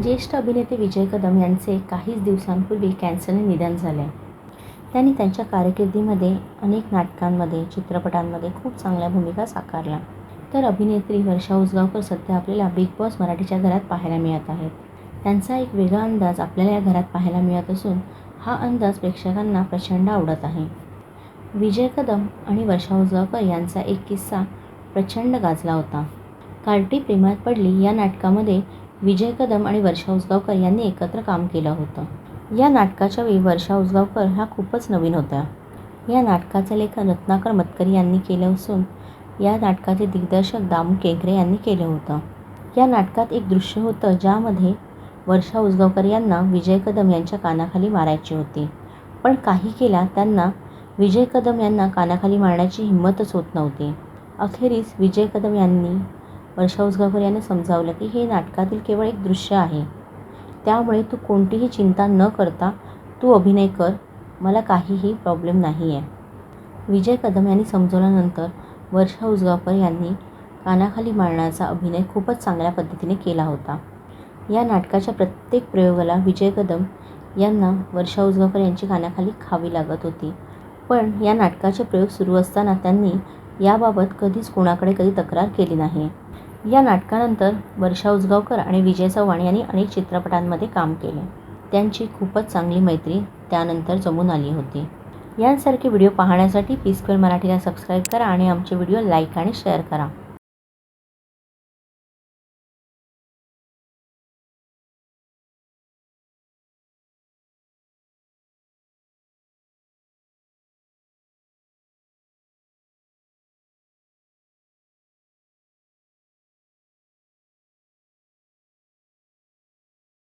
ज्येष्ठ अभिनेते विजय कदम यांचे काहीच दिवसांपूर्वी कॅन्सरने निधन झाले. त्यांनी त्यांच्या कारकिर्दीमध्ये अनेक नाटकांमध्ये चित्रपटांमध्ये खूप चांगल्या भूमिका साकारल्या. तर अभिनेत्री वर्षा उसगावकर सध्या आपल्याला बिग बॉस मराठीच्या घरात पाहायला मिळत आहेत. त्यांचा एक वेगळा अंदाज आपल्याला या घरात पाहायला मिळत असून हा अंदाज प्रेक्षकांना प्रचंड आवडत आहे. विजय कदम आणि वर्षा उसगावकर यांचा एक किस्सा प्रचंड गाजला होता. कार्टी प्रेमात पडली या नाटकामध्ये विजय कदम आणि वर्षा उसगावकर यांनी एकत्र काम केलं होतं. या नाटकाच्या वेळी वर्षा उसगावकर ह्या खूपच नवीन होत्या. या नाटकाचं लेखन रत्नाकर मतकरी यांनी केलं असून या नाटकाचे दिग्दर्शक दामू केंकरे यांनी केलं होतं. या नाटकात एक दृश्य होतं ज्यामध्ये वर्षा उसगावकर यांना विजय कदम यांच्या कानाखाली मारायची होती. पण काही केला त्यांना विजय कदम यांना कानाखाली मारण्याची हिंमतच होत नव्हती. अखेरीस विजय कदम यांनी वर्षा उसगावकर यांना समजावलं की हे नाटकातील केवळ एक दृश्य आहे. त्यामुळे तू कोणतीही चिंता न करता तू अभिनय कर. मला काहीही प्रॉब्लेम नाही आहे विजय कदम यांनी समजवल्यानंतर वर्षा उसगावकर यांनी कानाखाली मारण्याचा अभिनय खूपच चांगल्या पद्धतीने केला होता. या नाटकाच्या प्रत्येक प्रयोगाला विजय कदम यांना वर्षा उसगावकर यांची कानाखाली खावी लागत होती. पण या नाटकाचे प्रयोग सुरू असताना त्यांनी याबाबत कधीच कोणाकडे कधी तक्रार केली नाही. या नाटकानंतर वर्षा उसगावकर आणि विजय चव्हाण यांनी अनेक चित्रपटांमध्ये काम केले. त्यांची खूपच चांगली मैत्री त्यानंतर जमून आली होती. यांसारखे व्हिडिओ पाहण्यासाठी पी स्क्वेअर मराठीला सबस्क्राईब करा आणि आमचे व्हिडिओ लाईक आणि शेअर करा.